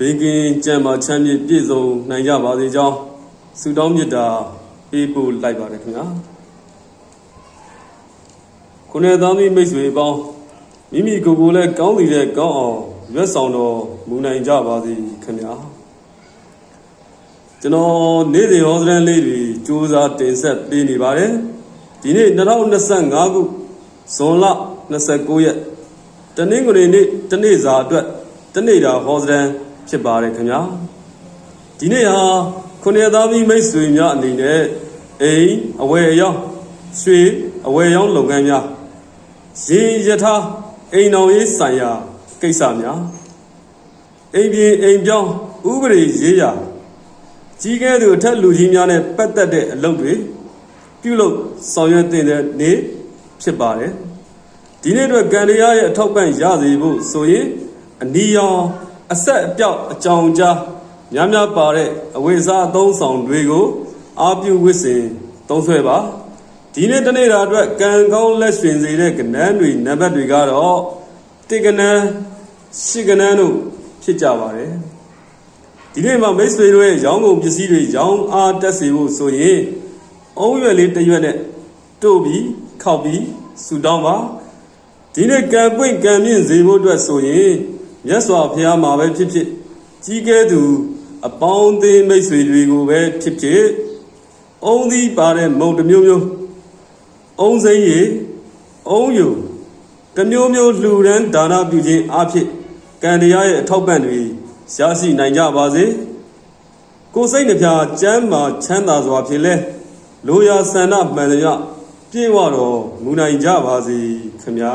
ဘေးကင်းကြံ့မာချမ်းမြေပြည့်စုံနိုင်ကြပါစေကြောင်းဆုတောင်းမေတ္တာပေးပို့လိုက်ပါတယ်ခင်ဗျာခုနှစ်သားသမီးမိတ်ဆွေအပေါင်းမိမိကိုယ်ကိုယ်လည်းကောင်းစီတဲ့ကောင်းအောင်ရွတ်ဆောင်တော်မူနိုင်ကြပါစေခင်ဗျာကျွန်တော်နေ့စဉ်ဟောစရန်လေးတွေစူးစမ်းတင်ဆက်ပေးနေပါတယ်ဒီနေ့2025ခုဇွန်လ29ရက်တနင်္ဂနွေနေ့တနေ့စာအတွက်တနေ့တာဟောစရန် ဖြစ်ပါတယ်ခင်ဗျာဒီနေ့ဟာခုနှစ်သားသမီးမိတ်ဆွေများအနေနဲ့အိမ်အဝယ်အယောင်းရွှေအဝယ်ရောင်းလုပ်ငန်းများရေယထာအိမ်တော်ရေးဆိုင်ရာကိစ္စများအိမ်ပြင်အိမ်ပြောင်းဥပဒေရေးရာကြီးကဲသူအထက်လူကြီးများနဲ့ပတ်သက်တဲ့အလုပ်တွေပြုလုပ်ဆောင်ရွက်တင်တဲ့နေ့ဖြစ်ပါတယ်ဒီနေ့အတွက်ကံတရားရဲ့အထောက်ပံ့ရစေဖို့ဆိုရင်အနီရောင် အဆက်အပြောက်အကြောင်ကြားများများပါတဲ့အဝိဇ္ဇာအသုံးဆောင်တွေကိုအာပြုဝစ်စင်သုံးဆွဲပါဒီနေ့တနေ့တာအတွက်ကံကောင်းလက်ရှင်စေတဲ့ကဏ္ဍတွေနံပါတ်တွေကတော့တိကနန်းရှိကနန်းတို့ဖြစ်ကြပါတယ်ဒီနေ့မှာမိတ်ဆွေတို့ရဲ့ရောင်းကုန်ပစ္စည်းတွေရောင်းအားတက်စေဖို့ဆိုရင်အုံးရွက်လေးတစ်ရွက်နဲ့တို့ပြီးခောက်ပြီးဆူတောင်းပါဒီနေ့ကံပွင့်ကံမြင့်စေဖို့အတွက်ဆိုရင် မြတ်စွာဘုရားမှာပဲဖြစ်ဖြစ်ကြီးကဲသူအပေါင်းအသင်းမိတ်ဆွေတွေကိုပဲဖြစ်ဖြစ်အုံးသီးပါတဲ့မုံတစ်မျိုးမျိုးအုံးစိမ့်ရည်အုံးယူတစ်မျိုးမျိုးလှူဒန်းဒါနပြုခြင်းအဖြစ်ကံတရားရဲ့အထောက်ပံ့တွေရရှိနိုင်ကြပါစေကိုယ်စိတ်နှပြကျမ်းမာချမ်းသာစွာဖြင့်လဲလိုရာဆန္ဒမှန်သမျှပြေဝတော်မူနိုင်ကြပါစေခမညာ